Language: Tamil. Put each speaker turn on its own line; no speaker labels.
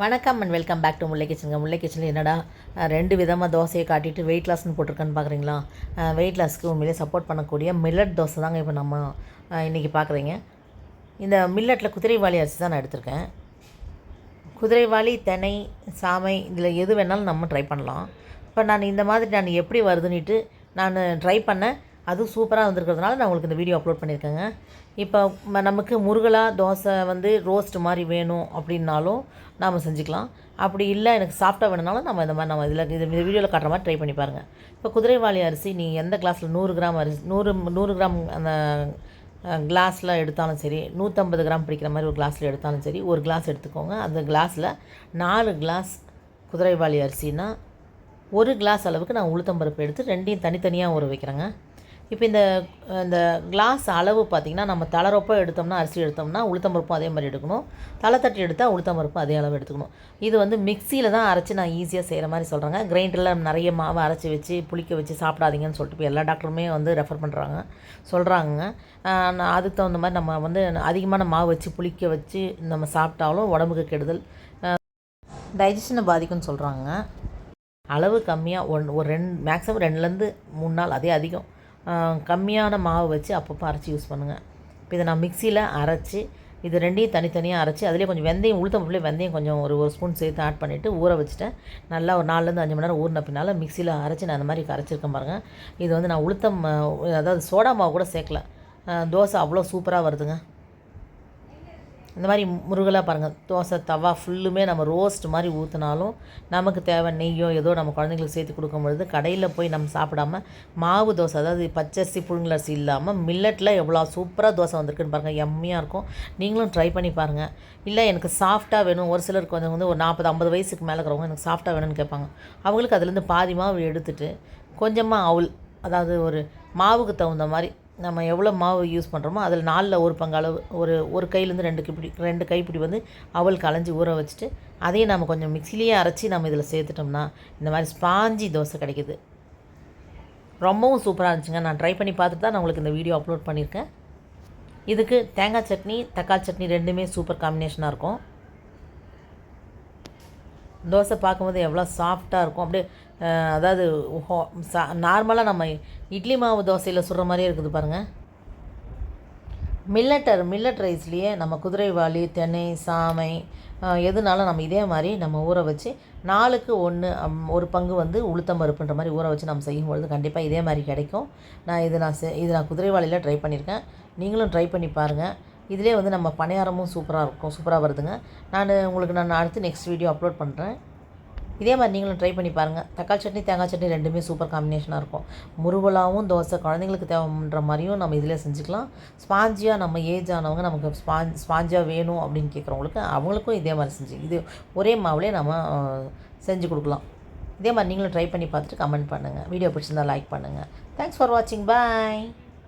வணக்கம் and welcome back to Mullai கிச்சனுங்க. Mullai கிச்சனில் என்னடா ரெண்டு விதமாக தோசையை காட்டிட்டு வெயிட் லாஸ்னு போட்டிருக்கேன்னு பார்க்குறீங்களா வெயிட் லாஸ்க்கு உண்மையிலே சப்போர்ட் பண்ணக்கூடிய மில்லட் தோசை தாங்க இப்போ நம்ம இன்றைக்கி பார்க்குறீங்க இந்த மில்லட்டில் குதிரைவாளி அரிசி தான் நான் எடுத்திருக்கேன். குதிரைவாளி தெனை சாமை இதில் எது வேணாலும் நம்ம ட்ரை பண்ணலாம். இப்போ நான் இந்த மாதிரி நான் எப்படி வருதுன்னுட்டு நான் ட்ரை பண்ணேன். அதுவும் சூப்பராக வந்திருக்கிறதுனால நான் உங்களுக்கு இந்த வீடியோ அப்லோட் பண்ணியிருக்கேங்க. இப்போ ம- நமக்கு முருகலா தோசை வந்து ரோஸ்ட் மாதிரி வேணும் அப்படின்னாலும் நாம் செஞ்சுக்கலாம். அப்படி இல்லை எனக்கு சாஃப்டாக வேணுனாலும் நம்ம இந்த மாதிரி நம்ம இதில் இது இந்த வீடியோவில் காட்டுற மாதிரி ட்ரை பண்ணி பாருங்கள் இப்போ குதிரைவாளி அரிசி நீ எந்த கிளாஸில் நூறு கிராம் அரிசி நூறு நூறு கிராம் அந்த கிளாஸில் எடுத்தாலும் சரி நூற்றம்பது கிராம் பிடிக்கிற மாதிரி ஒரு கிளாஸில் எடுத்தாலும் சரி ஒரு கிளாஸ் எடுத்துக்கோங்க. அந்த கிளாஸில் நாலு கிளாஸ் குதிரைவாளி அரிசினா ஒரு கிளாஸ் அளவுக்கு நான் உளுத்தம்பருப்பு எடுத்து ரெண்டையும் தனித்தனியாக ஊற வைக்கிறேங்க. இப்போ இந்த இந்த கிளாஸ் அளவு பார்த்திங்கன்னா நம்ம தளரப்போ எடுத்தோம்னா அரிசி எடுத்தோம்னா உளுத்தம்பருப்பும் அதே மாதிரி எடுக்கணும். தலை தட்டி எடுத்தால் உளுத்தம்பருப்பும் அதே அளவு எடுத்துக்கணும். இது வந்து மிக்சியில் தான் அரைச்சி நான் ஈஸியாக செய்கிற மாதிரி சொல்கிறாங்க கிரைண்டரில் நிறைய மாவை அரைச்சி வச்சு புளிக்க வச்சு சாப்பிடாதீங்கன்னு சொல்லிட்டு இப்போ எல்லா டாக்டருமே வந்து ரெஃபர் பண்ணுறாங்க சொல்கிறாங்க அதுக்கு தகுந்த மாதிரி நம்ம வந்து அதிகமான மாவு வச்சு புளிக்க வச்சு நம்ம சாப்பிட்டாலும் உடம்புக்கு கெடுதல். டைஜஷனை பாதிக்கும்னு சொல்கிறாங்க அளவு கம்மியாக ஒன் ஒரு ரெண்டு மேக்ஸிமம் ரெண்டுலேருந்து மூணு நாள் அதே அதிகம். கம்மியான மாவு வச்சு அப்பப்போ அரைச்சி யூஸ் பண்ணுங்கள் இப்போ இதை நான் மிக்சியில் அரைச்சி இது ரெண்டையும் தனித்தனியாக அரைச்சி அதிலே கொஞ்சம் வெந்தயம் உளுத்தம் வெந்தயம் கொஞ்சம் ஒரு ஒரு ஸ்பூன் சேர்த்து ஆட் பண்ணிவிட்டு ஊற வச்சுட்டேன். நல்லா ஒரு நாலுலேருந்து அஞ்சு மணி நேரம் ஊறின பின்னால் மிக்சியில் அரைச்சி நான் அந்த மாதிரி கரைச்சிருக்கேன் பாருங்கள் இது வந்து நான் உளுத்தம் அதாவது சோடா மாவு கூட சேர்க்கல. தோசை அவ்வளோ சூப்பராக வருதுங்க. இந்த மாதிரி முருகலாக பாருங்கள் தோசை தவா ஃபுல்லுமே நம்ம ரோஸ்ட் மாதிரி ஊற்றினாலும் நமக்கு தேவை நெய்யோ ஏதோ நம்ம குழந்தைங்களுக்கு சேர்த்து கொடுக்கும் பொழுது கடையில் போய் நம்ம சாப்பிடாம மாவு தோசை அதாவது பச்சரிசி புழுங்கலரிசி இல்லாமல் மில்லட்டில் எவ்வளோ சூப்பராக தோசை வந்திருக்குன்னு பாருங்கள் எம்மியாக இருக்கும். நீங்களும் ட்ரை பண்ணி பாருங்கள் இல்லை எனக்கு சாஃப்ட்டாக வேணும். ஒரு சிலருக்கு வந்து வந்து ஒரு நாற்பது ஐம்பது வயசுக்கு மேலே இருக்கிறவங்க எனக்கு சாஃப்ட்டாக வேணும்னு கேட்பாங்க. அவங்களுக்கு அதுலேருந்து பாதி மாவு எடுத்துகிட்டு கொஞ்சமாக அவுல் அதாவது ஒரு மாவுக்கு தகுந்த மாதிரி நம்ம எவ்வளோ மாவு யூஸ் பண்ணுறோமோ அதில் நாலில் ஒரு பங்கு அளவு ஒரு ஒரு கையிலேருந்து ரெண்டு கைப்பிடி ரெண்டு கைப்பிடி வந்து அவல் களைஞ்சி ஊற வச்சுட்டு அதையும் நம்ம கொஞ்சம் மிக்சிலேயே அரைச்சி நம்ம இதில் சேர்த்துட்டோம்னா இந்த மாதிரி ஸ்பாஞ்சி தோசை கிடைக்குது. ரொம்பவும் சூப்பராக இருந்துச்சுங்க. நான் ட்ரை பண்ணி பார்த்துட்டு தான் நான் உங்களுக்கு இந்த வீடியோ அப்லோட் பண்ணியிருக்கேன். இதுக்கு தேங்காய் சட்னி தக்காளி சட்னி ரெண்டுமே சூப்பர் காம்பினேஷனாக இருக்கும். தோசை பார்க்கும்போது எவ்வளோ சாஃப்டாக இருக்கும். அப்படியே அஹ், அதாவது நார்மலாக நம்ம இட்லி மாவு தோசையில் சுடுற மாதிரியே இருக்குது பாருங்கள் மில்லட்டர் மில்லட் ரைஸ்லேயே நம்ம குதிரைவாளி தென்னை சாமை எதுனாலும் நம்ம இதே மாதிரி நம்ம ஊற வச்சு நாலுக்கு ஒன்று ஒரு பங்கு வந்து உளுத்தம் பருப்புன்ற மாதிரி ஊற வச்சு நம்ம செய்யும் பொழுது கண்டிப்பாக இதே மாதிரி கிடைக்கும். நான் இது நான் இது நான் குதிரைவாளியில் ட்ரை பண்ணியிருக்கேன். நீங்களும் ட்ரை பண்ணி பாருங்கள் இதிலே வந்து நம்ம பணியாரமும் சூப்பராக இருக்கும். சூப்பராக வருதுங்க. நான் உங்களுக்கு நான் அடுத்து நெக்ஸ்ட் வீடியோ அப்லோட் பண்ணுறேன் இதே மாதிரி நீங்களும் ட்ரை பண்ணி பாருங்கள் தக்காளி சட்னி தேங்காய் சட்னி ரெண்டுமே சூப்பர் காம்பினேஷனாக இருக்கும். முருகலாவும் தோசை குழந்தைங்களுக்கு தேவைன்ற மாதிரியும் நம்ம இதில் செஞ்சுக்கலாம். ஸ்பாஞ்சியாக நம்ம ஏஜ் ஆனவங்க நமக்கு ஸ்பாஞ்ச் ஸ்பாஞ்சியாக வேணும் அப்படின்னு கேட்குறவங்களுக்கு அவங்களுக்கும் இதே மாதிரி செஞ்சு இது ஒரே மாவுலேயே நம்ம செஞ்சு கொடுக்கலாம். இதே மாதிரி நீங்களும் ட்ரை பண்ணி பார்த்துட்டு கமெண்ட் பண்ணுங்கள் வீடியோ பிடிச்சிருந்தா லைக் பண்ணுங்கள் தேங்க்ஸ் ஃபார் வாட்சிங் பாய்